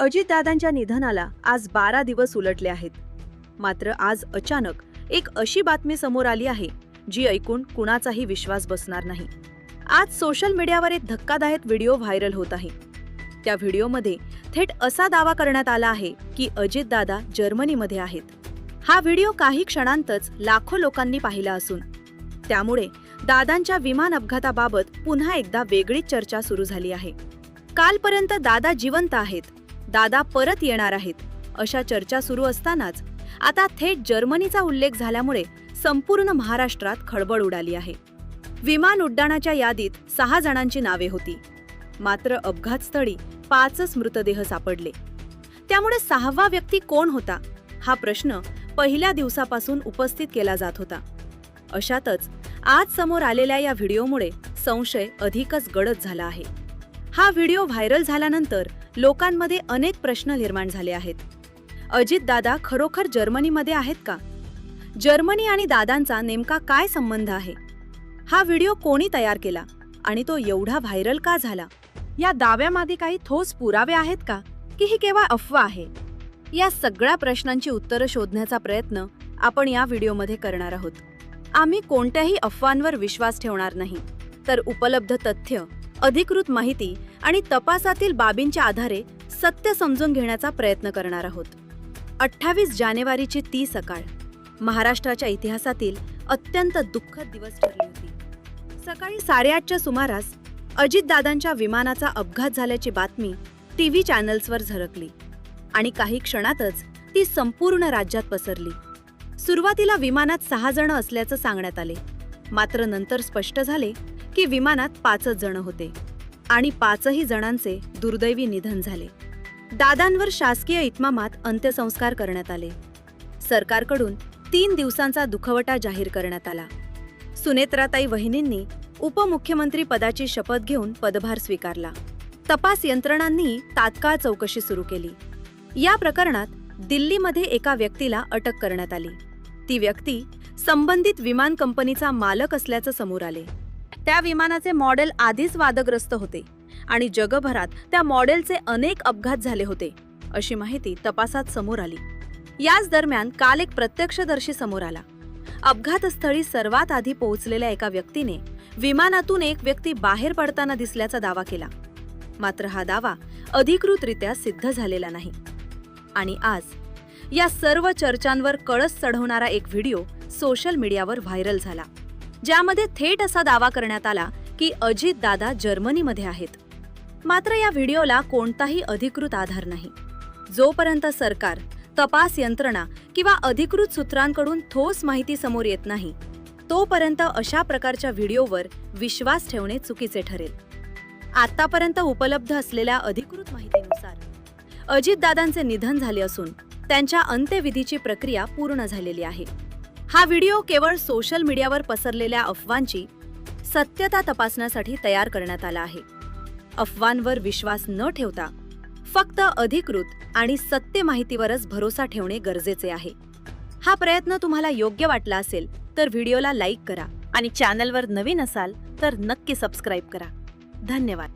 अजितदादांच्या निधनाला आज बारा दिवस उलटले आहेत. मात्र आज अचानक एक अशी बातमी समोर आली आहे जी ऐकून कुणाचाही विश्वास बसणार नाही. आज सोशल मीडियावर एक धक्कादायक व्हिडिओ व्हायरल होत आहे. त्या व्हिडिओमध्ये थेट असा दावा करण्यात आला आहे की अजितदादा जर्मनीमध्ये आहेत. हा व्हिडिओ काही क्षणांतच लाखो लोकांनी पाहिला असून त्यामुळे दादांच्या विमान अपघाताबाबत पुन्हा एकदा वेगळीच चर्चा सुरू झाली आहे. कालपर्यंत दादा जिवंत आहेत दादा परत येणार आहेत. अशा चर्चा सुरू असतानाच आता थेट जर्मनीचा उल्लेख झाल्यामुळे संपूर्ण महाराष्ट्रात खळबळ उडाली आहे. विमान उड्डाणाच्या यादीत सहा जणांची नावे होती. मात्र अपघातस्थळी पाचच मृतदेह सापडले. त्यामुळे सहावा व्यक्ती कोण होता? हा प्रश्न पहिल्या दिवसापासून उपस्थित केला जात होता. अशातच आज समोर आलेल्या या व्हिडिओमुळे संशय अधिकच गडद झाला आहे. हा व्हिडिओ व्हायरल झाल्यानंतर लोकांमध्ये अनेक प्रश्न निर्माण झाले आहेत. अजित दादा खरोखर जर्मनीमध्ये आहेत का? जर्मनी आणि दादांचा नेमका काय संबंध आहे? हा व्हिडिओ कोणी तयार केला आणि तो एवढा व्हायरल का झाला? या दाव्यामागे काही ठोस पुरावे आहेत का? की ही केवळ अफवा आहे? या सगळ्या प्रश्नांची उत्तरं शोधण्याचा प्रयत्न आपण या व्हिडिओमध्ये करणार आहोत. आम्ही कोणत्याही अफवांवर विश्वास ठेवणार नाही. तर उपलब्ध तथ्य अधिकृत माहिती आणि तपासातील बाबींच्या आधारे सत्य समजून घेण्याचा प्रयत्न करणार आहोत. अठ्ठावीस जानेवारीची ती सकाळ. महाराष्ट्राच्या इतिहासातील अत्यंत दुःखद दिवस ठरली होती. सकाळी साडेआठच्या सुमारास अजितदादांच्या विमानाचा अपघात झाल्याची बातमी टीव्ही चॅनल्सवर झळकली आणि काही क्षणातच ती संपूर्ण राज्यात पसरली. सुरुवातीला विमानात सहा जण असल्याचं सांगण्यात आले. मात्र नंतर स्पष्ट झाले की विमानात पाचच जण होते. आणि पाचही जणांचे दुर्दैवी निधन झाले. दादांवर शासकीय इतमामात अंत्यसंस्कार करण्यात आले. सरकारकडून तीन दिवसांचा दुखवटा जाहीर करण्यात आला. सुनेत्राताई वहिनींनी उपमुख्यमंत्री पदाची शपथ घेऊन पदभार स्वीकारला. तपास यंत्रणांनी तात्काळ चौकशी सुरू केली. या प्रकरणात दिल्लीमध्ये एका व्यक्तीला अटक करण्यात आली. ती व्यक्ती संबंधित विमान कंपनीचा मालक असल्याचं समोर आले. त्या विमानाचे मॉडेल आधीच वादग्रस्त होते आणि जगभरात त्या मॉडेलचे अनेक अपघात झाले होते अशी माहिती तपासात समोर आली. याच दरम्यान काल एक प्रत्यक्षदर्शी समोर आला. अपघातस्थळी सर्वात आधी पोहोचलेल्या एका व्यक्तीने विमानातून एक व्यक्ती बाहेर पडताना दिसल्याचा दावा केला. मात्र हा दावा अधिकृतरित्या सिद्ध झालेला नाही. आणि आज या सर्व चर्चांवर कळस चढवणारा एक व्हिडिओ सोशल मीडियावर व्हायरल झाला. ज्यामध्ये थेट असा दावा करण्यात आला की अजित दादा जर्मनीमध्ये आहेत. मात्र या व्हिडिओला कोणताही अधिकृत आधार नाही. जोपर्यंत सरकार तपास यंत्रणा किंवा अधिकृत सूत्रांकडून ठोस माहिती समोर येत नाही तोपर्यंत अशा प्रकारच्या व्हिडिओवर विश्वास ठेवणे चुकीचे ठरेल. आतापर्यंत उपलब्ध असलेल्या अधिकृत माहितीनुसार अजितदादांचे निधन झाले असून त्यांच्या अंत्यविधीची प्रक्रिया पूर्ण झालेली आहे. हा व्हिडिओ केवळ सोशल मीडियावर पसरलेल्या अफवांची सत्यता तपासण्यासाठी तयार करण्यात आला आहे. अफवांवर विश्वास न ठेवता फक्त अधिकृत आणि सत्य माहितीवरच भरोसा ठेवणे गरजेचे आहे. हा प्रयत्न तुम्हाला योग्य वाटला असेल तर व्हिडिओला लाईक करा आणि चॅनलवर नवीन असाल तर नक्की सबस्क्राईब करा. धन्यवाद.